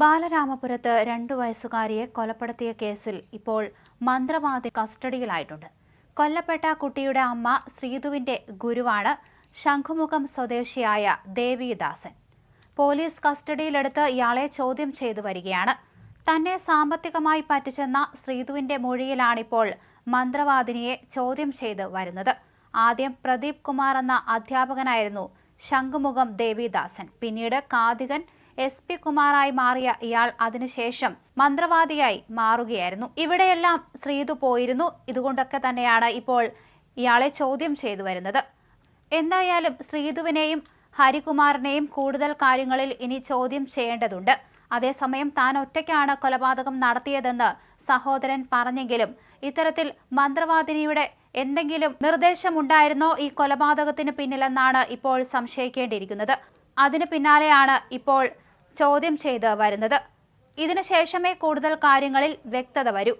ബാലരാമപുരത്ത് രണ്ടു വയസ്സുകാരിയെ കൊലപ്പെടുത്തിയ കേസിൽ ഇപ്പോൾ മന്ത്രവാദി കസ്റ്റഡിയിലായിട്ടുണ്ട്. കൊല്ലപ്പെട്ട കുട്ടിയുടെ അമ്മ ശ്രീതുവിന്റെ ഗുരുവാണ് ശംഖുമുഖം സ്വദേശിയായ ദേവിദാസൻ. പോലീസ് കസ്റ്റഡിയിലെടുത്ത് ഇയാളെ ചോദ്യം ചെയ്തു വരികയാണ്. തന്നെ സാമ്പത്തികമായി പറ്റിച്ചെന്ന ശ്രീതുവിന്റെ മൊഴിയിലാണിപ്പോൾ മന്ത്രവാദിനിയെ ചോദ്യം ചെയ്ത് വരുന്നത്. ആദ്യം പ്രദീപ് കുമാർ എന്ന അധ്യാപകനായിരുന്നു ശംഖുമുഖം ദേവിദാസൻ. പിന്നീട് കാതികൻ എസ് പി കുമാറായി മാറിയ ഇയാൾ അതിനുശേഷം മന്ത്രവാദിയായി മാറുകയായിരുന്നു. ഇവിടെയെല്ലാം ശ്രീതു പോയിരുന്നു. ഇതുകൊണ്ടൊക്കെ തന്നെയാണ് ഇപ്പോൾ ഇയാളെ ചോദ്യം ചെയ്തു വരുന്നത്. എന്തായാലും ശ്രീതുവിനെയും ഹരികുമാറിനെയും കൂടുതൽ കാര്യങ്ങളിൽ ഇനി ചോദ്യം ചെയ്യേണ്ടതുണ്ട്. അതേസമയം താൻ ഒറ്റയ്ക്കാണ് കൊലപാതകം നടത്തിയതെന്ന് സഹോദരൻ പറഞ്ഞെങ്കിലും ഇത്തരത്തിൽ മന്ത്രവാദിനിയുടെ എന്തെങ്കിലും നിർദ്ദേശമുണ്ടായിരുന്നോ ഈ കൊലപാതകത്തിന് പിന്നിലെന്നാണ് ഇപ്പോൾ സംശയിക്കേണ്ടിയിരിക്കുന്നത്. അതിന് പിന്നാലെയാണ് ഇപ്പോൾ ചോദ്യം ചെയ്ത് വരുന്നത്. ഇതിനുശേഷമേ കൂടുതൽ കാര്യങ്ങളിൽ വ്യക്തത വരൂ.